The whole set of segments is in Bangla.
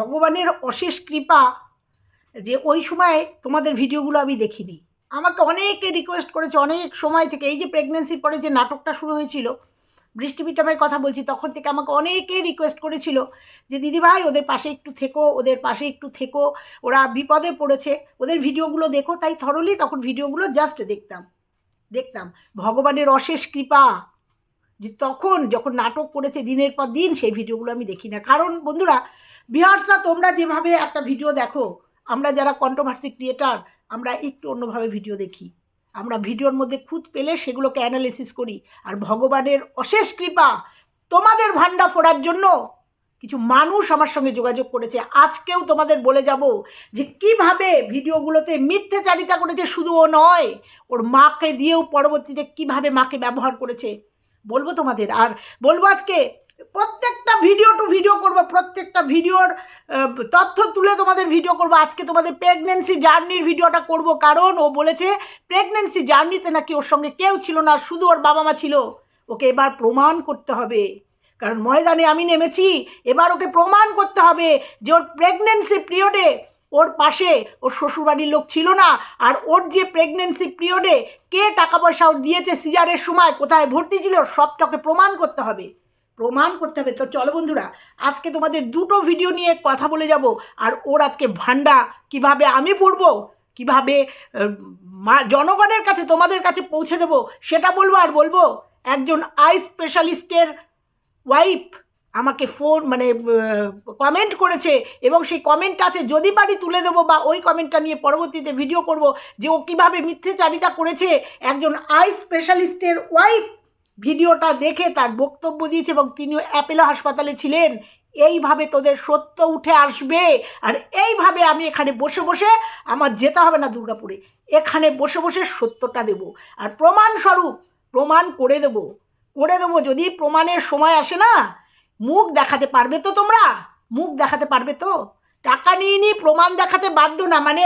ভগবানের অশেষ কৃপা যে ওই সময় তোমাদের ভিডিওগুলো আমি দেখিনি। আমাকে অনেকে রিকোয়েস্ট করেছে, অনেক সময় থেকে। এই যে প্রেগনেন্সির পরে যে নাটকটা শুরু হয়েছিল, বৃষ্টি বিটমের কথা বলছি, তখন থেকে আমাকে অনেকে রিকোয়েস্ট করেছিল যে, দিদিভাই, ওদের পাশে একটু থেকো, ওদের পাশে একটু থেকো। ওরা বিপদে পড়েছে, ওদের ভিডিওগুলো দেখো। তাই থরলি তখন ভিডিওগুলো জাস্ট দেখতাম। দেখতাম। ভগবানের অশেষ কৃপা। যে তখন যখন নাটক করেছে দিনের পর দিন, সেই ভিডিওগুলো আমি দেখি না। কারণ বন্ধুরা বিহার্সরা তোমরা যেভাবে একটা ভিডিও দেখো, আমরা যারা কন্ট্রোভার্সি ক্রিয়েটার আমরা একটু অন্যভাবে ভিডিও দেখি। আমরা ভিডিওর মধ্যে খুঁত পেলে সেগুলোকে অ্যানালিসিস করি। আর ভগবানের অশেষ কৃপা তোমাদের ভান্ডা ফোড়ার জন্য কিছু মানুষ আমার সঙ্গে যোগাযোগ করেছে। আজকেও তোমাদের বলে যাব যে, কীভাবে ভিডিওগুলোতে মিথ্যাচারিতা করেছে শুধু ও নয়, ওর মাকে দিয়েও পরবর্তীতে কীভাবে মাকে ব্যবহার করেছে। বলব তোমাদের। আর বলব আজকে প্রত্যেকটা ভিডিও টু ভিডিও করব, প্রত্যেকটা ভিডিওর তথ্য তুলে তোমাদের ভিডিও করব। আজকে তোমাদের প্রেগনেন্সি জার্নির ভিডিওটা করব, কারণ ও বলেছে প্রেগনেন্সি জার্নিতে নাকি ওর সঙ্গে কেউ ছিল না, শুধু ওর বাবা মা ছিল। ওকে এবার প্রমাণ করতে হবে। কারণ ময়দানে আমি নেমেছি, এবার ওকে প্রমাণ করতে হবে যে ওর প্রেগনেন্সি পিরিয়ডে ওর পাশে ওর শ্বশুরবাড়ির লোক ছিল না, আর ওর যে প্রেগনেন্সি পিরিয়ডে কে টাকা পয়সা ওর দিয়েছে সিজারের সময়, কোথায় ভর্তি ছিল, সবটাকে প্রমাণ করতে হবে। প্রমাণ করতে হবে। তো চলো বন্ধুরা, আজকে তোমাদের দুটো ভিডিও নিয়ে কথা বলে যাব, আর ওর আজকে ভান্ডা কীভাবে আমি পড়ব, কীভাবে জনগণের কাছে তোমাদের কাছে পৌঁছে দেবো, সেটা বলব আর বলব, একজন আই স্পেশালিস্টের ওয়াইফ আমাকে ফোন মানে কমেন্ট করেছে এবং সেই কমেন্টটা আছে, যদি পারি তুলে দেবো বা ওই কমেন্টটা নিয়ে পরবর্তীতে ভিডিও করব যে ও কীভাবে মিথ্যেচারিতা করেছে। একজন আই স্পেশালিস্টের ওয়াইফ ভিডিওটা দেখে তার বক্তব্য দিয়েছে এবং তিনিও অ্যাপেলো হাসপাতালে ছিলেন। এইভাবে তোদের সত্য উঠে আসবে। আর এইভাবে আমি এখানে বসে বসে আমার যেতে হবে না দুর্গাপুরে। এখানে বসে বসে সত্যটা দেব। আর প্রমাণস্বরূপ প্রমাণ করে দেব। করে দেবো যদি প্রমাণের সময় আসে না মুখ দেখাতে পারবে তো তোমরা? মুখ দেখাতে পারবে তো? টাকা নিয়ে নিয়ে প্রমাণ দেখাতে বাধ্য না মানে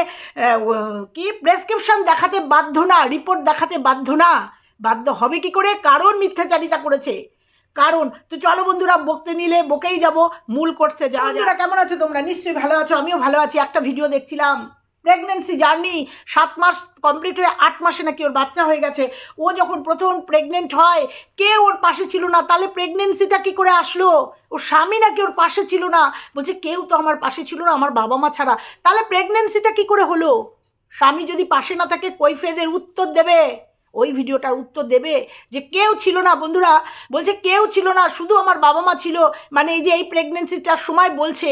কি? প্রেসক্রিপশন দেখাতে বাধ্য না রিপোর্ট দেখাতে বাধ্য না? বাধ্য হবে কি করে? কারণ মিথ্যাচারিতা করেছে। কারণ, তো চলো বন্ধুরা, বকতে নিলে বকেই যাব, মূল করছে যা কেমন আছো তোমরা? নিশ্চয়ই ভালো আছো, আমিও ভালো আছি। একটা ভিডিও দেখছিলাম। প্রেগনেন্সি জার্নি সাত মাস কমপ্লিট হয়ে আট মাসে নাকি ওর বাচ্চা হয়ে গেছে। ও যখন প্রথম প্রেগনেন্ট হয়, কে ওর পাশে ছিল না? তাহলে প্রেগনেন্সিটা কি করে আসলো? ওর স্বামী নাকি ওর পাশে ছিল না? বলছে, কেউ তো আমার পাশে ছিল না, আমার বাবা মা ছাড়া। তাহলে প্রেগনেন্সিটা কি করে হলো? স্বামী যদি পাশে না থাকে, কৈফেদের উত্তর দেবে। ওই ভিডিওটার উত্তর দেবে যে কেউ ছিল না, বন্ধুরা। বলছে, কেউ ছিল না, শুধু আমার বাবা মা ছিল। মানে এই যে এই প্রেগনেন্সিটার সময় বলছে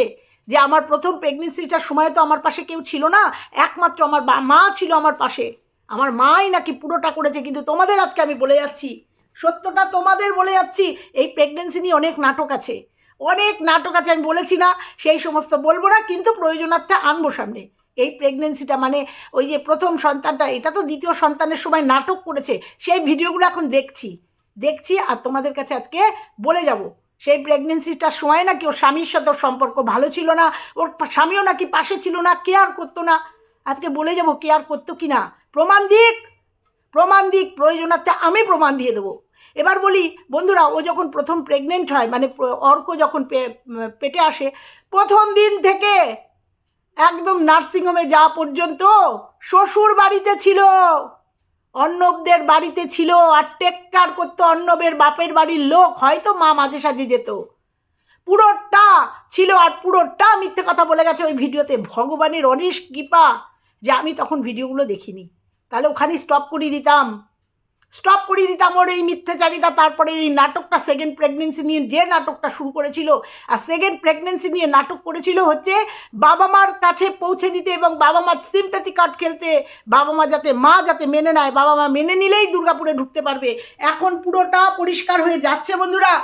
যে আমার প্রথম প্রেগনেন্সিটার সময় তো আমার পাশে কেউ ছিল না, একমাত্র আমার মা ছিল আমার পাশে। আমার মাই নাকি পুরোটা করেছে, কিন্তু তোমাদের আজকে আমি বলে যাচ্ছি। সত্যটা তোমাদের বলে যাচ্ছি, এই প্রেগনেন্সি নিয়ে অনেক নাটক আছে। অনেক নাটক আছে, আমি বলেছি না, সেই সমস্ত বলব না, কিন্তু প্রয়োজনার্থে আনব সামনে। এই প্রেগনেন্সিটা মানে ওই যে প্রথম সন্তানটা, এটা তো দ্বিতীয় সন্তানের সময় নাটক করেছে, সেই ভিডিওগুলো এখন দেখছি। দেখছি আর তোমাদের কাছে আজকে বলে যাব। সেই প্রেগনেন্সিটার সময় নাকি ওর স্বামীর সাথে ওর সম্পর্ক ভালো ছিল না, ওর স্বামীও নাকি পাশে ছিল না কেয়ার করতো না। আজকে বলে যাব কেয়ার করতো কি না? প্রমাণ দিক প্রমাণ দিক, প্রয়োজনার্থে আমি প্রমাণ দিয়ে দেবো। এবার বলি, বন্ধুরা, ও যখন প্রথম প্রেগনেন্ট হয় মানে অর্ক যখন পেটে আসে, প্রথম দিন থেকে একদম নার্সিংহোমে যাওয়া পর্যন্ত শ্বশুর বাড়িতে ছিল। অর্ণবদের বাড়িতে ছিল আর টেক্কার করতো অর্ণবের বাপের বাড়ির লোক, হয়তো মা মাঝে সাঝে যেত। পুরোটা ছিল আর পুরোটা মিথ্যে কথা বলে গেছে ওই ভিডিওতে। ভগবানের অনিশ কৃপা যে আমি তখন ভিডিওগুলো দেখিনি। তাহলে ওখানেই স্টপ করিয়ে দিতাম। স্টপ করিয়ে দিতাম ওর এই মিথ্যাচারিতা, তারপরে এই নাটকটা সেকেন্ড প্রেগনেন্সি নিয়ে যে নাটকটা শুরু করেছিল। আর সেকেন্ড প্রেগনেন্সি নিয়ে নাটক করেছিল হচ্ছে বাবা মার কাছে পৌঁছে দিতে এবং বাবা মার সিম্প্যাথি কার্ড খেলতে। বাবা মা যাতে মা যাতে মেনে নেয় বাবা মা মেনে নিলেই দুর্গাপুরে ঢুকতে পারবে। এখন পুরোটা পরিষ্কার হয়ে যাচ্ছে বন্ধুরা।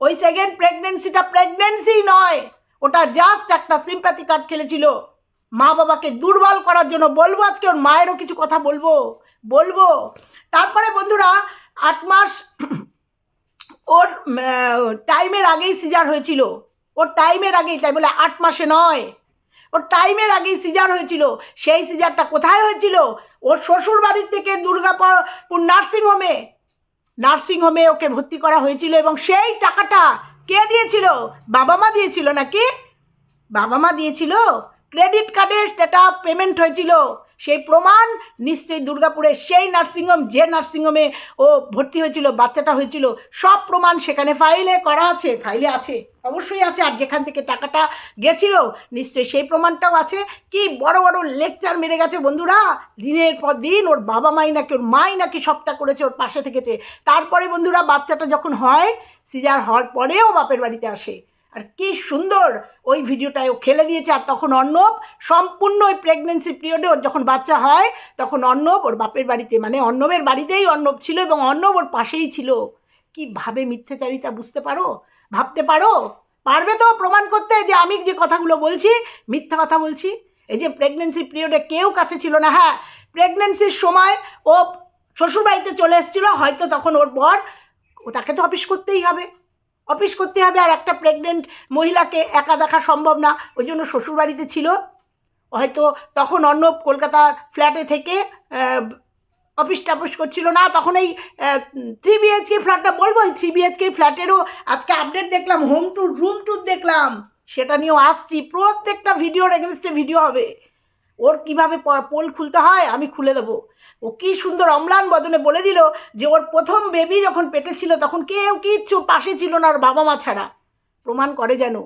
ওই সেকেন্ড প্রেগনেন্সিটা প্রেগনেন্সি নয়, ওটা জাস্ট একটা সিম্প্যাথি কার্ড খেলেছিল। মা বাবাকে দুর্বল করার জন্য বলব আজকে, ওর মায়েরও কিছু কথা বলব। বলব। তারপরে বন্ধুরা, আট মাস ওর টাইমের আগেই সিজার হয়েছিল। ওর টাইমের আগেই, তাই বলে আট মাসে নয়। ওর টাইমের আগেই সিজার হয়েছিল। সেই সিজারটা কোথায় হয়েছিল? ওর শ্বশুর বাড়ির থেকে দুর্গাপুর নার্সিংহোমে। নার্সিংহোমে ওকে ভর্তি করা হয়েছিল এবং সেই টাকাটা কে দিয়েছিল? বাবা মা দিয়েছিল নাকি? বাবা মা দিয়েছিল। ক্রেডিট কার্ডে সেটা পেমেন্ট হয়েছিল। সেই প্রমাণ নিশ্চয়ই দুর্গাপুরে সেই নার্সিংহোম, যে নার্সিংহোমে ও ভর্তি হয়েছিল, বাচ্চাটা হয়েছিল, সব প্রমাণ সেখানে ফাইলে করা আছে ফাইলে আছে, অবশ্যই আছে, আর যেখান থেকে টাকাটা গেছিল, নিশ্চয়ই সেই প্রমাণটাও আছে। কি বড় বড় লেকচার মেরে গেছে বন্ধুরা! দিনের পর দিন ওর বাবা মাই নাকি, ওর মাই নাকি সবটা করেছে, ওর পাশে থেকেছে। তারপরে বন্ধুরা, বাচ্চাটা যখন হয় সিজার হওয়ার পরেও বাপের বাড়িতে আসে। আর কি সুন্দর ওই ভিডিওটায় ও খেলে দিয়েছে। আর তখন অর্ণব সম্পূর্ণ ওই প্রেগনেন্সি পিরিয়ডে ওর যখন বাচ্চা হয়, তখন অর্ণব ওর বাপের বাড়িতে মানে অর্ণবের বাড়িতেই অর্ণব ছিল এবং অর্ণব ওর পাশেই ছিল। কীভাবে মিথ্যাচারিতা বুঝতে পারো? ভাবতে পারো? পারবে তো প্রমাণ করতে যে আমি যে কথাগুলো বলছি, মিথ্যা কথা বলছি? এই যে প্রেগনেন্সি পিরিয়ডে কেউ কাছে ছিল না। হ্যাঁ প্রেগনেন্সির সময় ও শ্বশুরবাড়িতে চলে এসেছিল, হয়তো তখন ওর বর, ও তাকে তো অফিস করতেই হবে। অফিস করতে হবে আর একটা প্রেগনেন্ট মহিলাকে একা দেখা সম্ভব না। ওই জন্য শ্বশুরবাড়িতে ছিল। হয়তো তখন অর্ণব কলকাতার ফ্ল্যাটে থেকে অফিস টাফিস করছিল না। তখন এই থ্রি বিএইচকে ফ্ল্যাটটা বলব, এই থ্রি বিএইচকে ফ্ল্যাটেরও আজকে আপডেট দেখলাম হোম ট্যুর রুম ট্যুর দেখলাম। সেটা নিয়েও আসছি। প্রত্যেকটা ভিডিওর এগেনস্টে ভিডিও হবে। ওর কীভাবে পোল খুলতে হয় আমি খুলে দেবো। ও কি সুন্দর অম্লান বদনে বলে দিল যে ওর প্রথম বেবি যখন পেটে ছিল তখন কেউ কিচ্ছু পাশে ছিল না ওর বাবা মা ছাড়া। প্রমাণ করে যেন,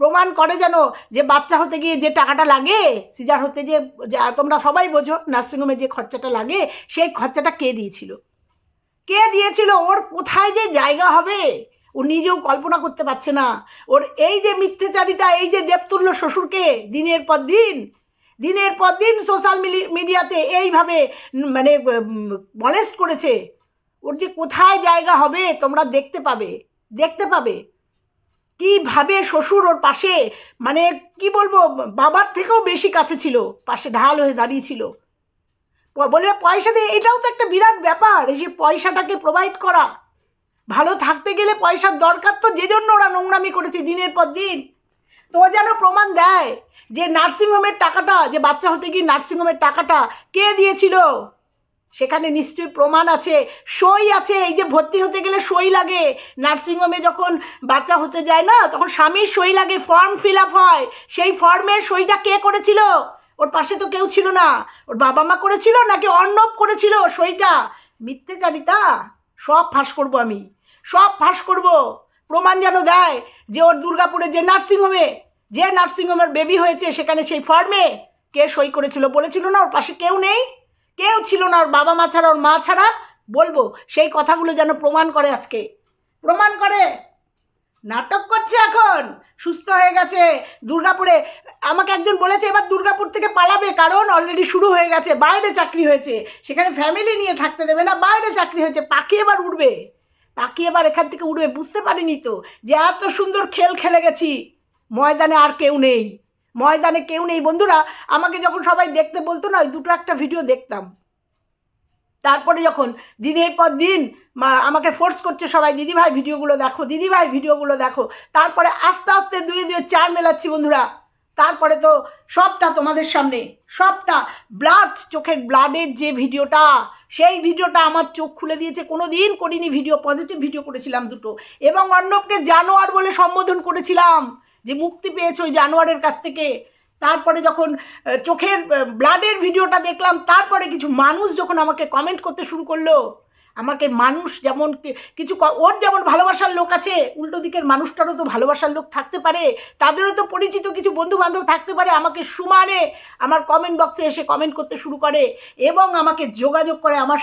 প্রমাণ করে যেন যে বাচ্চা হতে গিয়ে যে টাকাটা লাগে, সিজার হতে যে তোমরা সবাই বোঝো নার্সিংহোমে যে খরচাটা লাগে, সেই খরচাটা কে দিয়েছিল? কে দিয়েছিল? ওর কোথায় যে জায়গা হবে? ও নিজেও কল্পনা করতে পারছে না। ওর এই যে মিথ্যেচারিতা, এই যে দেবতুল্য শ্বশুরকে দিনের পর দিন দিনের পর দিন সোশ্যাল মিডিয়াতে এইভাবে মানে মলেস্ট করেছে। ওর যে কোথায় জায়গা হবে তোমরা দেখতে পাবে দেখতে পাবে। কীভাবে শ্বশুর ওর পাশে মানে কি বলব, বাবার থেকেও বেশি কাছে ছিল, পাশে ঢাল হয়ে দাঁড়িয়েছিল বলবে পয়সা দিয়ে, এটাও তো একটা বিরাট ব্যাপার, এই যে পয়সাটাকে প্রোভাইড করা। ভালো থাকতে গেলে পয়সার দরকার তো যে জন্য ওরা নোংরামি করেছে দিনের পর দিন। তো যেন প্রমাণ দেয়। যে নার্সিংহোমের টাকাটা, যে বাচ্চা হতে গিয়ে নার্সিংহোমের টাকাটা কে দিয়েছিল? সেখানে নিশ্চয়ই প্রমাণ আছে, সই আছে, এই যে ভর্তি হতে গেলে সই লাগে। নার্সিংহোমে যখন বাচ্চা হতে যায় না, তখন স্বামীর সই লাগে ফর্ম ফিল আপ হয়। সেই ফর্মের সইটা কে করেছিল? ওর পাশে তো কেউ ছিল না। ওর বাবা মা করেছিল নাকি অর্ণব করেছিল সইটা? মিথ্যেচারিতা সব ফাঁস করব আমি। সব ফাঁস করব। প্রমাণ যেন দেয় যে ওর দুর্গাপুরে যে নার্সিংহোমে যে নার্সিংহোমের বেবি হয়েছে সেখানে সেই ফর্মে কে সই করেছিল বলেছিল না, ওর পাশে কেউ নেই। কেউ ছিল না, ওর বাবা মা ছাড়া, ওর মা ছাড়া। বলব, সেই কথাগুলো যেন প্রমাণ করে আজকে। প্রমাণ করে। নাটক করছে এখন। সুস্থ হয়ে গেছে। দুর্গাপুরে, আমাকে একজন বলেছে, এবার দুর্গাপুর থেকে পালাবে, কারণ অলরেডি শুরু হয়ে গেছে, বাইরে চাকরি হয়েছে। সেখানে ফ্যামিলি নিয়ে থাকতে দেবে না, বাইরে চাকরি হয়েছে। পাখি এবার উড়বে। পাখি এবার এখান থেকে উড়বে, বুঝতে পারিনি তো, যে এত সুন্দর খেল খেলে গেছি। ময়দানে আর কেউ নেই। ময়দানে কেউ নেই। বন্ধুরা, আমাকে যখন সবাই দেখতে বলতো না, ওই দুটো একটা ভিডিও দেখতাম। তারপরে যখন দিনের পর দিন মা আমাকে ফোর্স করছে সবাই দিদিভাই ভিডিওগুলো দেখো দিদিভাই ভিডিওগুলো দেখো। তারপরে আস্তে আস্তে দুয়ে দুয়ে চার মেলাচ্ছি বন্ধুরা। তারপরে তো সবটা তোমাদের সামনে, সবটা ব্লাড চোখের ব্লাডের যে ভিডিওটা, সেই ভিডিওটা আমার চোখ খুলে দিয়েছে। কোনো দিন করিনি ভিডিও পজিটিভ ভিডিও করেছিলাম দুটো। এবং অর্ণবকে জানোয়ার বলে সম্বোধন করেছিলাম। যে মুক্তি পেয়েছে ওই জানোয়ারের কাছ থেকে। তারপরে যখন চোখের ব্লাডের ভিডিওটা দেখলাম, তারপরে কিছু মানুষ যখন আমাকে কমেন্ট করতে শুরু করল, আমাকে মানুষ যেমন কিছু ওর যেমন ভালোবাসার লোক আছে, উল্টো দিকের মানুষটারও তো ভালোবাসার লোক থাকতে পারে, তাদেরও তো পরিচিত কিছু বন্ধু বান্ধব থাকতে পারে, আমাকে সুমানে আমার কমেন্ট বক্সে এসে কমেন্ট করতে শুরু করে এবং আমাকে যোগাযোগ করে আমার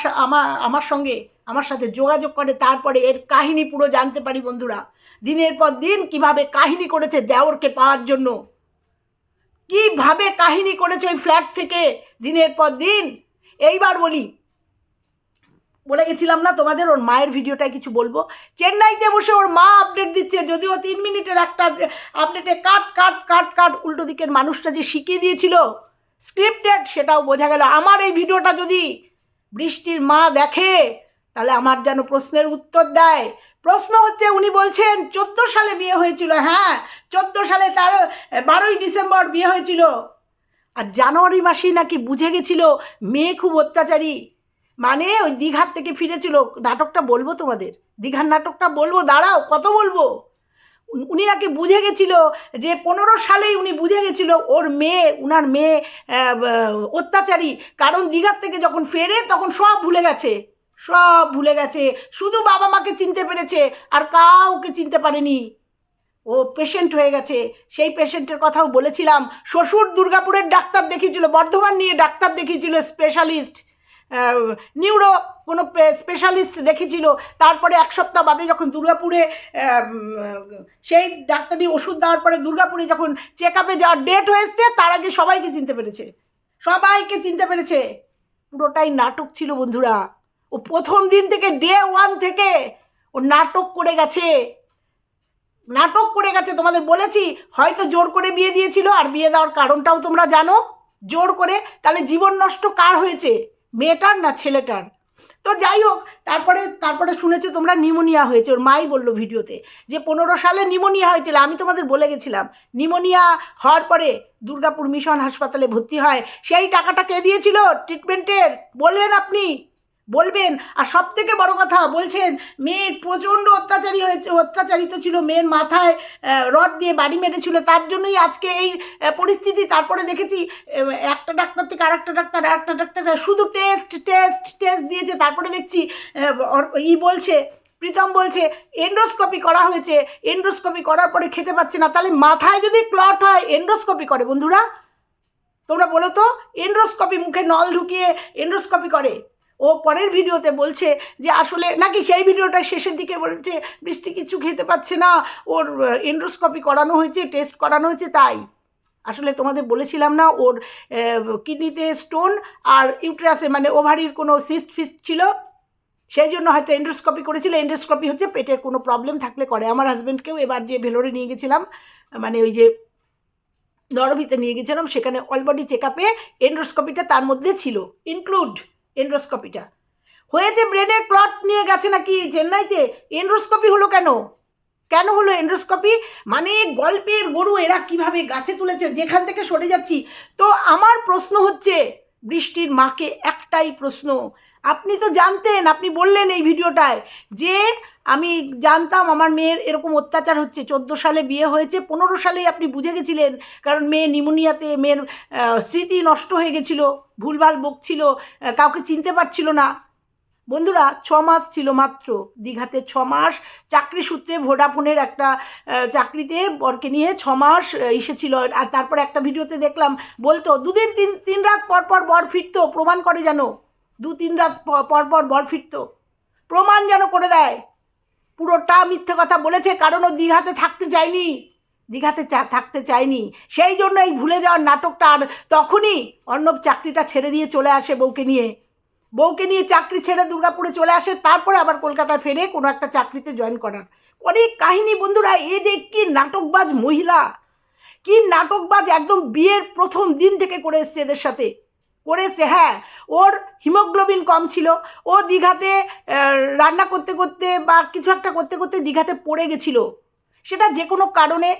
আমার সঙ্গে, আমার সাথে যোগাযোগ করে, তারপরে এর কাহিনী পুরো জানতে পারি বন্ধুরা। দিনের পর দিন কীভাবে কাহিনী করেছে দেওরকে পাওয়ার জন্য? কীভাবে কাহিনী করেছে ওই ফ্ল্যাট থেকে দিনের পর দিন? এইবার বলি। বলে গেছিলাম না তোমাদের ওর মায়ের ভিডিওটায় কিছু বলব? চেন্নাইতে বসে ওর মা আপডেট দিচ্ছে, যদিও তিন মিনিটের একটা আপডেটে কাট কাট কাট কাট উল্টো দিকের মানুষটা যে শিখিয়ে দিয়েছিল স্ক্রিপ্টেড সেটাও বোঝা গেল। আমার এই ভিডিওটা যদি বৃষ্টির মা দেখে, তাহলে আমার যেন প্রশ্নের উত্তর দেয়। প্রশ্ন হচ্ছে উনি বলছেন চোদ্দ সালে বিয়ে হয়েছিল হ্যাঁ চোদ্দ সালে তার বারোই ডিসেম্বর বিয়ে হয়েছিল। আর জানুয়ারি মাসেই নাকি বুঝে গেছিল মেয়ে খুব অত্যাচারী। মানে ওই দীঘার থেকে ফিরেছিল, নাটকটা বলব তোমাদের? দীঘার নাটকটা বলব, দাঁড়াও, কত বলব? উনি- নাকি বুঝে গেছিল যে পনেরো সালেই উনি বুঝে গেছিল ওর মেয়ে, উনার মেয়ে অত্যাচারী। কারণ দীঘার থেকে যখন ফেরে তখন সব ভুলে গেছে। সব ভুলে গেছে। শুধু বাবা মাকে চিনতে পেরেছে আর কাউকে চিনতে পারেনি। ও পেশেন্ট হয়ে গেছে। সেই পেশেন্টের কথাও বলেছিলাম। শ্বশুর দুর্গাপুরের ডাক্তার দেখিয়েছিল, বর্ধমান নিয়ে ডাক্তার দেখিয়েছিল স্পেশালিস্ট নিউরো কোনো স্পেশালিস্ট দেখেছিল তারপরে এক সপ্তাহ বাদে যখন দুর্গাপুরে সেই ডাক্তারি ওষুধ দেওয়ার পরে দুর্গাপুরে যখন চেক আপে যাওয়ার ডেট হয়েছে তার আগে সবাইকে চিনতে পেরেছে। সবাইকে চিনতে পেরেছে। পুরোটাই নাটক ছিল বন্ধুরা। ও প্রথম দিন থেকে ডে ওয়ান থেকে ও নাটক করে গেছে। নাটক করে গেছে, তোমাদের বলেছি, হয়তো জোর করে বিয়ে দিয়েছিল, আর বিয়ে দেওয়ার কারণটাও তোমরা জানো। জোর করে, তাহলে জীবন নষ্ট কার হয়েছে? মেয়েটার না ছেলেটার? তো যাই হোক, তারপরে তারপরে শুনেছো তোমরা নিমোনিয়া হয়েছে, ওর মাই বলল ভিডিওতে যে পনেরো সালে নিমোনিয়া হয়েছিল, আমি তোমাদের বলে গেছিলাম, নিমোনিয়া হওয়ার পরে দুর্গাপুর মিশন হাসপাতালে ভর্তি হয়, সেই টাকাটা কে দিয়েছিল? ট্রিটমেন্টের বলবেন আপনি? বলবেন? আর সব থেকে বড় কথা বলছেন মেয়ে প্রচণ্ড অত্যাচারী হয়েছে, অত্যাচারিত ছিল মেয়ের মাথায় রড দিয়ে বাড়ি মেরেছিল। তার জন্যই আজকে এই পরিস্থিতি। তারপরে দেখেছি একটা ডাক্তার থেকে আরেকটা ডাক্তার আরেকটা ডাক্তার, শুধু টেস্ট টেস্ট টেস্ট দিয়েছে। তারপরে দেখছি ই বলছে, প্রীতম বলছে এন্ডোস্কোপি করা হয়েছে। এন্ডোস্কোপি করার পরে খেতে পাচ্ছে না। তাহলে মাথায় যদি ক্লট হয় এন্ডোস্কোপি করে বন্ধুরা। তোমরা বলো তো এন্ড্রোস্কোপি মুখে নল ঢুকিয়ে এন্ড্রোস্কোপি করে। ও পরের ভিডিওতে বলছে যে আসলে নাকি সেই ভিডিওটা শেষের দিকে বলছে, বৃষ্টি কিছু খেতে পাচ্ছে না, ওর এন্ড্রোস্কোপি করানো হয়েছে টেস্ট করানো হয়েছে, তাই। আসলে তোমাদের বলেছিলাম না, ওর কিডনিতে স্টোন আর ইউট্রাসে মানে ওভারির কোনো সিস্ট ফিস্ট ছিল। সেই জন্য হয়তো এন্ডোস্কোপি করেছিল। এন্ডোস্কোপি হচ্ছে পেটের কোনো প্রবলেম থাকলে করে। আমার হাজব্যান্ডকেও এবার যে ভেলোরে নিয়ে গেছিলাম মানে ওই যে নরবিতে নিয়ে গেছিলাম, সেখানে অল বডি চেক আপে এন্ডোস্কোপিটা তার মধ্যে ছিল। ইনক্লুড এন্ডোস্কোপিটা। হয়েছে ব্রেনের প্লট নিয়ে গেছে নাকি চেন্নাইতে এন্ড্রোস্কোপি হলো কেন? কেন হলো এন্ড্রোস্কোপি মানে গল্পের গরু এরা কীভাবে গাছে তুলেছে, যেখান থেকে সরে যাচ্ছি? তো আমার প্রশ্ন হচ্ছে, বৃষ্টির মাকে একটাই প্রশ্ন আপনি তো জানতেন, আপনি বললেন এই ভিডিওটায় যে আমি জানতাম আমার মেয়ের এরকম অত্যাচার হচ্ছে। চোদ্দ সালে বিয়ে হয়েছে, পনেরো সালেই আপনি বুঝে গেছিলেন, কারণ মেয়ে নিমোনিয়াতে মেয়ের স্মৃতি নষ্ট হয়ে গেছিল, ভুলভাল বকছিল কাউকে চিনতে পারছিল না। বন্ধুরা, ছ মাস ছিল মাত্র, দীঘাতে ছ মাস, চাকরি সূত্রে ভোডাফোনের একটা চাকরিতে বরকে নিয়ে ছ মাস এসেছিল। আর তারপরে একটা ভিডিওতে দেখলাম, বলতো, দুদিন তিন তিন রাত পর পর বর ফিরতো, প্রমাণ করে যেন। দু তিন রাত প- পর পর বর ফিরতো। প্রমাণ যেন করে দেয়। পুরোটা মিথ্যে কথা বলেছে, কারণ ও দীঘাতে থাকতে চায়নি। দীঘাতে চা, থাকতে চায়নি। সেই জন্য এই ভুলে যাওয়ার নাটকটা আর তখনই অর্ণব চাকরিটা ছেড়ে দিয়ে চলে আসে বউকে নিয়ে। বউকে নিয়ে চাকরি ছেড়ে দুর্গাপুরে চলে আসে, তারপরে আবার কলকাতায় ফেরে কোনো একটা চাকরিতে জয়েন করার। অনেক কাহিনী বন্ধুরা, এ যে কি নাটকবাজ মহিলা! কি নাটকবাজ একদম বিয়ের প্রথম দিন থেকে করে এসছে এদের সাথে। করেছে হ্যাঁ। ওর হিমোগ্লোবিন কম ছিল। ও দীঘাতে রান্না করতে করতে বা কিছু একটা করতে করতে দীঘাতে পড়ে গেছিল। সেটা যে কোনো কারণে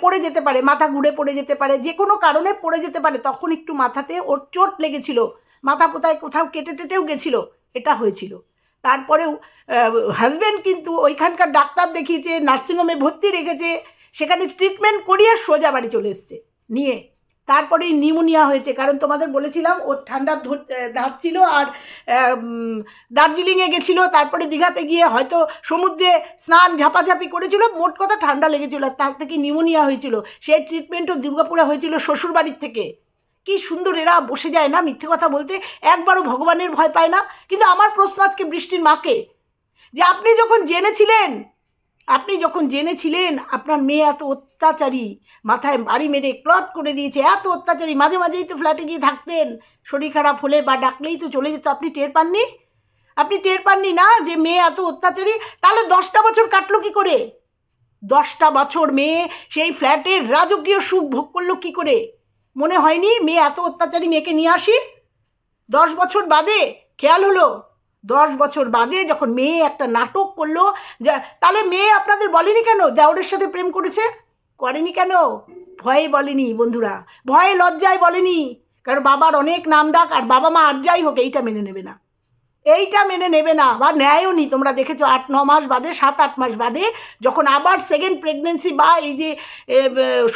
পড়ে যেতে পারে। মাথা ঘুরে পড়ে যেতে পারে। যে কোনো কারণে পড়ে যেতে পারে। তখন একটু মাথাতে ওর চোট লেগেছিল। মাথা পোতায় কোথাও কেটে টেটেও গেছিল। এটা হয়েছিল। তারপরেও হাজব্যান্ড কিন্তু ওইখানকার ডাক্তার দেখিয়েছে, নার্সিংহোমে ভর্তি রেখেছে, সেখানে ট্রিটমেন্ট করিয়ে সোজা বাড়ি চলে এসছে, নিয়ে। তারপরেই নিউমোনিয়া হয়েছে, কারণ তোমাদের বলেছিলাম ওর ঠান্ডা ছিল আর দার্জিলিংয়ে গেছিল, তারপরে দীঘাতে গিয়ে হয়তো সমুদ্রে স্নান ঝাপাঝাপি করেছিল, মোট কথা ঠান্ডা লেগেছিল তার থেকে নিউমোনিয়া হয়েছিল, সেই ট্রিটমেন্টও দুর্গাপুরে হয়েছিল শ্বশুরবাড়ির থেকে। কি সুন্দর, এরা বসে যায় না মিথ্যে কথা বলতে, একবারও ভগবানের ভয় পায় না, কিন্তু আমার প্রশ্ন আজকে বৃষ্টির মাকে, যে আপনি যখন জেনেছিলেন, আপনি যখন জেনেছিলেন আপনার মেয়ে এত অত্যাচারী। মাথায় বাড়ি মেরে ক্লট করে দিয়েছে। এত অত্যাচারী, মাঝে মাঝেই তো ফ্ল্যাটে গিয়ে থাকতেন। শরীর খারাপ হলে বা ডাকলেই তো চলে যেত। আপনি টের পাননি? আপনি টের পাননি না যে মেয়ে এত অত্যাচারী? তাহলে দশটা বছর কাটলো কি করে? দশটা বছর মেয়ে সেই ফ্ল্যাটের রাজকীয় সুখ ভোগ করল কি করে? মনে হয়নি মেয়ে এত অত্যাচারী মেয়েকে নিয়ে আসি? দশ বছর বাদে, খেয়াল হলো? দশ বছর বাদে যখন মেয়ে একটা নাটক করল তাহলে মেয়ে আপনাদের বলেনি কেন? দেওরের সাথে প্রেম করেছে? করেনি কেন? ভয়ে বলেনি বন্ধুরা। ভয়ে লজ্জায় বলেনি। কারণ বাবার অনেক নাম ডাক, আর বাবা মা আর যাই হোক, এইটা মেনে নেবে না। এইটা মেনে নেবে না, বা নেয়ও নি। তোমরা দেখেছ আট, ন মাস বাদে, সাত, আট মাস বাদে, যখন আবার সেকেন্ড প্রেগনেন্সি বা এই যে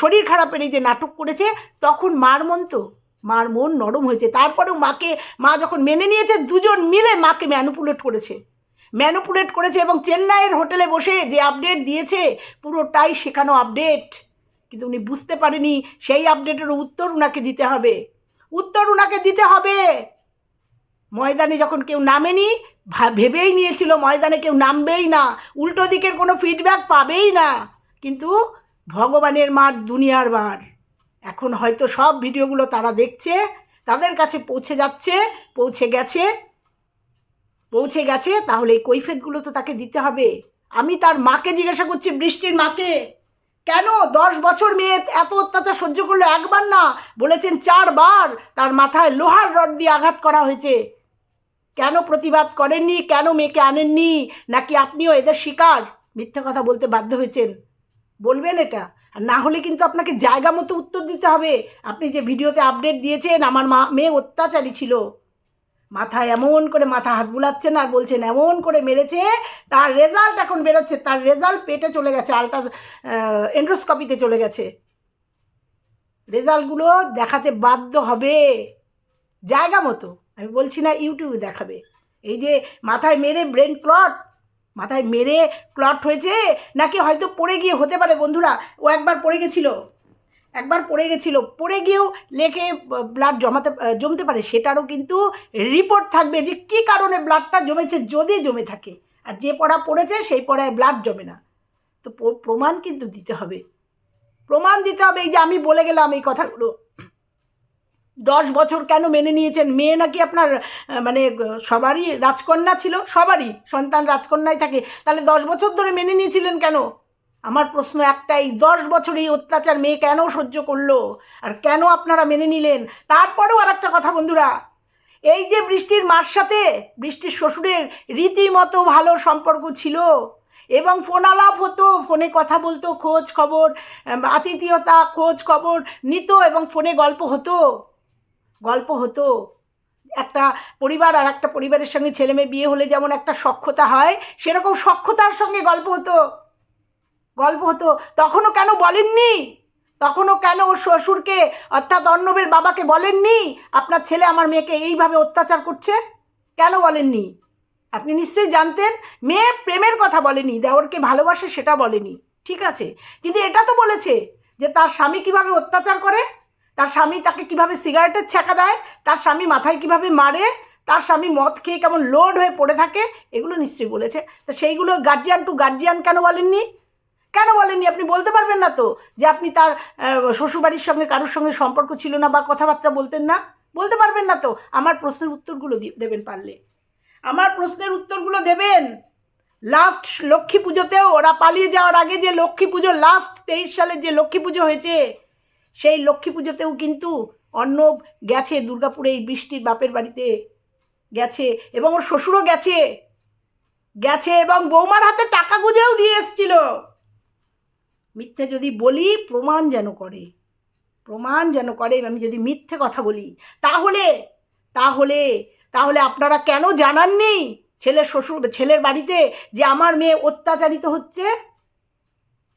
শরীর খারাপের এই যে নাটক করেছে, তখন মার মন তো, মার মন নরম হয়েছে। তারপরেও মাকে, মা যখন মেনে নিয়েছে, দুজন মিলে মাকে ম্যানুপুলেট করেছে। ম্যানুপুলেট করেছে এবং চেন্নাইয়ের হোটেলে বসে যে আপডেট দিয়েছে, পুরোটাই শেখানো আপডেট। কিন্তু উনি বুঝতে পারেনি, সেই আপডেটের উত্তর উনাকে দিতে হবে। উত্তর উনাকে দিতে হবে। ময়দানে যখন কেউ নামেনি ভেবেই নিয়েছিল ময়দানে কেউ নামবেই না। উল্টো দিকের কোনো ফিডব্যাক পাবেই না। কিন্তু ভগবানের মার দুনিয়ার মার। এখন হয়তো সব ভিডিওগুলো তারা দেখছে, তাদের কাছে পৌঁছে যাচ্ছে, পৌঁছে গেছে। পৌঁছে গেছে, তাহলে এই কৈফেতগুলো তো তাকে দিতে হবে। আমি তার মাকে জিজ্ঞাসা করছি, বৃষ্টির মাকে। কেন দশ বছর মেয়ে এত অত্যাচার সহ্য করল একবার না? বলেছেন চারবার তার মাথায় লোহার রড দিয়ে আঘাত করা হয়েছে। কেন প্রতিবাদ করেননি? কেন মেয়েকে আনেননি? নাকি আপনিও এদের শিকার? মিথ্যা কথা বলতে বাধ্য হয়েছেন। বলবেন এটা। আর না হলে কিন্তু আপনাকে জায়গা মতো উত্তর দিতে হবে। আপনি যে ভিডিওতে আপডেট দিয়েছেন, আমার মা মেয়ে অত্যাচারী ছিল। মাথায় এমন করে মাথা হাত বুলাচ্ছেন আর বলছেন এমন করে মেরেছে, তার রেজাল্ট এখন বেরোচ্ছে, তার রেজাল্ট পেটে চলে গেছে আলট্রা এন্ড্রোস্কপিতে চলে গেছে। রেজাল্টগুলো দেখাতে বাধ্য হবে। জায়গা মতো। আমি বলছি না ইউটিউবে দেখাবে। এই যে মাথায় মেরে ব্রেন ক্লট মাথায় মেরে ক্লট হয়েছে, নাকি হয়তো পড়ে গিয়ে হতে পারে বন্ধুরা, ও একবার পড়ে গেছিল। একবার পড়ে গেছিল, পড়ে গিয়েও লেখে ব্লাড জমাতে জমতে পারে, সেটারও কিন্তু রিপোর্ট থাকবে যে কী কারণে ব্লাডটা জমেছে, যদি জমে থাকে। আর যে পড়া পড়েছে, সেই পড়ায় ব্লাড জমে না। তো প্রমাণ কিন্তু দিতে হবে। প্রমাণ দিতে হবে, এই যে আমি বলে গেলাম এই কথাগুলো। দশ বছর কেন মেনে নিয়েছেন? মেয়ে নাকি আপনার মানে সবারই রাজকন্যা ছিল? সবারই। সন্তান রাজকন্যাই থাকে। তাহলে দশ বছর ধরে মেনে নিয়েছিলেন কেন? আমার প্রশ্ন একটাই, দশ বছর এই অত্যাচার মেয়ে কেন সহ্য করল? আর কেন আপনারা মেনে নিলেন? তারপরেও আর একটা কথা বন্ধুরা, এই যে বৃষ্টির মার সাথে বৃষ্টির শ্বশুরের রীতিমতো ভালো সম্পর্ক ছিল এবং ফোন আলাপ হতো ফোনে কথা বলতো, খোঁজ খবর আতিথেয়তা, খোঁজ খবর নিত এবং ফোনে গল্প হতো গল্প হতো। একটা পরিবার আর একটা পরিবারের সঙ্গে ছেলেমেয়ে বিয়ে হলে যেমন একটা সক্ষতা হয়, সেরকম সক্ষতার সঙ্গে গল্প হতো। গল্প হতো, তখনও কেন বলেননি? তখনও কেন ওর শ্বশুরকে, অর্থাৎ অর্ণবের বাবাকে বলেননি? আপনার ছেলে আমার মেয়েকে এইভাবে অত্যাচার করছে? কেন বলেননি? আপনি নিশ্চয়ই জানতেন, মেয়ে প্রেমের কথা বলেনি, দেওরকে ভালোবাসে সেটা বলেনি, ঠিক আছে? কিন্তু এটা তো বলেছে যে তার স্বামী কীভাবে অত্যাচার করে, তার স্বামী তাকে কীভাবে সিগারেটের ছ্যাঁকা দেয়, তার স্বামী মাথায় কীভাবে মারে, তার স্বামী মদ খেয়ে কেমন লোড হয়ে পড়ে থাকে, এগুলো নিশ্চয়ই বলেছে। তো সেইগুলো গার্জিয়ান টু গার্জিয়ান কেন বলেননি? কেন বলেননি? আপনি বলতে পারবেন না তো যে আপনি তার শ্বশুরবাড়ির সঙ্গে কারোর সঙ্গে সম্পর্ক ছিল না বা কথাবার্তা বলতেন না? বলতে পারবেন না তো? আমার প্রশ্নের উত্তরগুলো দেবেন পারলে। আমার প্রশ্নের উত্তরগুলো দেবেন। লাস্ট লক্ষ্মী পুজোতেও ওরা পালিয়ে যাওয়ার আগে যে লক্ষ্মী পুজো লাস্ট তেইশ সালে যে লক্ষ্মী পুজো হয়েছে, সেই লক্ষ্মী পুজোতেও কিন্তু অর্ণব গেছে দুর্গাপুরে এই বৃষ্টির বাপের বাড়িতে। গেছে এবং ওর শ্বশুরও গেছে। গেছে এবং বৌমার হাতে টাকা গুঁজেও দিয়ে এসছিল। মিথ্যে যদি বলি, প্রমাণ যেন করে। প্রমাণ যেন করে, আমি যদি মিথ্যে কথা বলি, তাহলে তাহলে তাহলে আপনারা কেন জানাননি ছেলের শ্বশুর, ছেলের বাড়িতে যে আমার মেয়ে অত্যাচারিত হচ্ছে?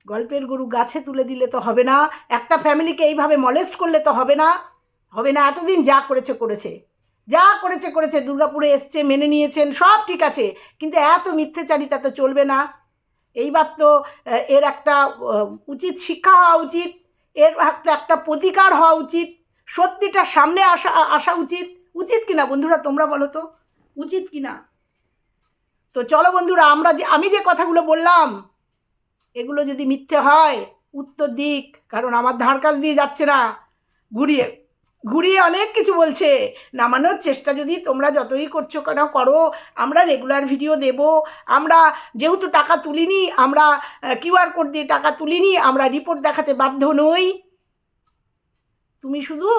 গল্পের গরু গাছে তুলে দিলে তো হবে না, একটা ফ্যামিলিকে এইভাবে মলেস্ট করলে তো হবে না। হবে না, এতদিন যা করেছে করেছে। যা করেছে করেছে, দুর্গাপুরে এসছে, মেনে নিয়েছেন, সব ঠিক আছে, কিন্তু এত মিথ্যেচারিতা তো চলবে না। এইবার তো এর একটা উচিত শিক্ষা হওয়া উচিত, এর একটা একটা প্রতিকার হওয়া উচিত, সত্যিটা সামনে আসা আসা উচিত উচিত কিনা বন্ধুরা তোমরা বলো তো? উচিত কিনা? তো চলো বন্ধুরা, আমরা যে, আমি যে কথাগুলো বললাম, এগুলো যদি মিথ্যে হয়, উত্তর দিক, কারণ আমার ধার কাছ দিয়ে যাচ্ছে না, ঘুরিয়ে। ঘুরিয়ে অনেক কিছু বলছে। নামানোর চেষ্টা যদি তোমরা যতই করছ কেন করো, আমরা রেগুলার ভিডিও দেব, আমরা যেহেতু টাকা তুলিনি, আমরা কিউআর কোড দিয়ে টাকা তুলিনি, আমরা রিপোর্ট দেখাতে বাধ্য নই। তুমি শুধু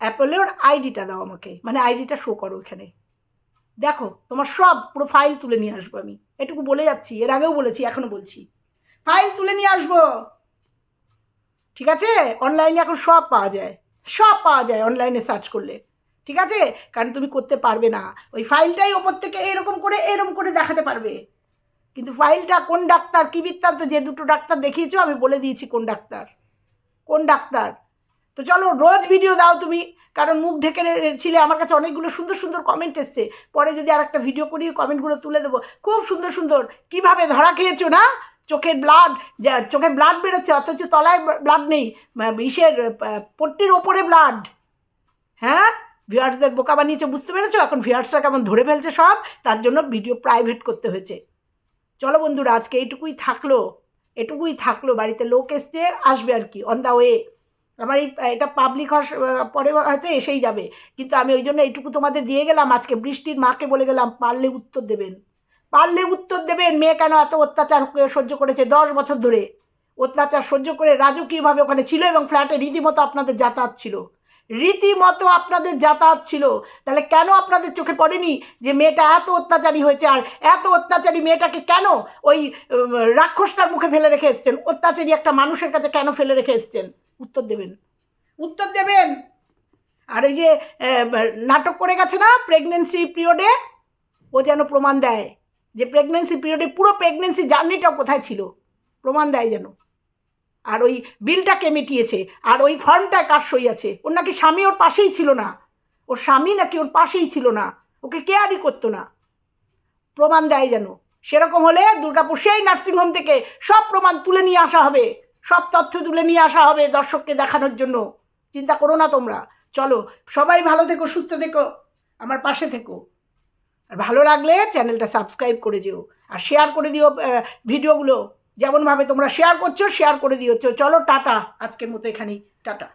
অ্যাপেলের আইডিটা দাও আমাকে মানে আইডিটা শো করো এখানে দেখো, তোমার সব পুরো ফাইল তুলে নিয়ে আসব আমি। এটুকু বলে যাচ্ছি, এর আগেও বলেছি এখনও বলছি। ফাইল তুলে নিয়ে আসব। ঠিক আছে? অনলাইনে এখন সব পাওয়া যায়। সব পাওয়া যায় অনলাইনে সার্চ করলে। ঠিক আছে? কারণ তুমি করতে পারবে না। ওই ফাইলটাই ওপর থেকে এরকম করে এরকম করে দেখাতে পারবে। কিন্তু ফাইলটা কোন ডাক্তার, কী বৃত্তান্ত, যে দুটো ডাক্তার দেখিয়েছো, আমি বলে দিয়েছি কোন ডাক্তার। কোন ডাক্তার? তো চলো, রোজ ভিডিও দাও তুমি। কারণ মুখ ঢেকে ছিলে আমার কাছে অনেকগুলো সুন্দর সুন্দর কমেন্ট এসছে। পরে যদি আর একটা ভিডিও করি কমেন্টগুলো তুলে দেবো। খুব সুন্দর সুন্দর। কীভাবে ধরা খেয়েছো না? চোখের ব্লাড চোখে ব্লাড বেরোচ্ছে, অথচ তলায় ব্লাড নেই ইসের পট্টির ওপরে ব্লাড হ্যাঁ? ভিউয়ার্সদের বোকা বানিয়েছে, বুঝতে পেরেছ? এখন ভিউয়ার্সরা কেমন ধরে ফেলছে সব? তার জন্য ভিডিও প্রাইভেট করতে হয়েছে। চলো বন্ধুরা, আজকে এইটুকুই থাকল। এটুকুই থাকল, বাড়িতে লোক এসছে, আসবে আর কি অন দ্য ওয়ে আমার এই, এটা পাবলিক পরে হয়তো এসেই যাবে। কিন্তু আমি ওই জন্য এইটুকু তোমাদের দিয়ে গেলাম, আজকে বৃষ্টির মাকে বলে গেলাম, পারলে উত্তর দেবেন। পারলে উত্তর দেবেন মেয়ে কেন এত অত্যাচার সহ্য করেছে দশ বছর ধরে? অত্যাচার সহ্য করে রাজকীয়ভাবে ওখানে ছিল এবং ফ্ল্যাটে রীতিমতো আপনাদের যাতায়াত ছিল। রীতিমতো আপনাদের যাতায়াত ছিল। তাহলে কেন আপনাদের চোখে পড়েনি যে মেয়েটা এত অত্যাচারী হয়েছে? আর এত অত্যাচারী মেয়েটাকে কেন ওই রাক্ষসটার মুখে ফেলে রেখে এসছেন? অত্যাচারী একটা মানুষের কাছে কেন ফেলে রেখে এসছেন? উত্তর দেবেন। উত্তর দেবেন? আর ওই যে নাটক করে গেছে না প্রেগনেন্সি পিরিয়ডে ও যেন প্রমাণ দেয়। যে প্রেগনেন্সি পিরিয়ডে পুরো প্রেগনেন্সি জার্নিটা কোথায় ছিল? প্রমাণ দেয় যেন। আর ওই বিলটা কে মিটিয়েছে? আর ওই ফর্মটা কার সই আছে? ওর নাকি স্বামী ওর পাশেই ছিল না। ওর স্বামী নাকি ওর পাশেই ছিল না। ওকে কেয়ারই করতো না। প্রমাণ দেয় যেন। সেরকম হলে দুর্গাপুর সেই নার্সিংহোম থেকে সব প্রমাণ তুলে নিয়ে আসা হবে। সব তথ্য তুলে নিয়ে আসা হবে দর্শককে দেখানোর জন্য। চিন্তা করো না তোমরা। চলো, সবাই ভালো থেকো, সুস্থ থেকো। আমার পাশে থেকো। আর ভালো লাগলে চ্যানেলটা সাবস্ক্রাইব করে দিও আর শেয়ার করে দিও ভিডিওগুলো। যেমনভাবে তোমরা শেয়ার করছ শেয়ার করে দিও। চলো, টাটা। আজকের মতো এখানেই। টাটা।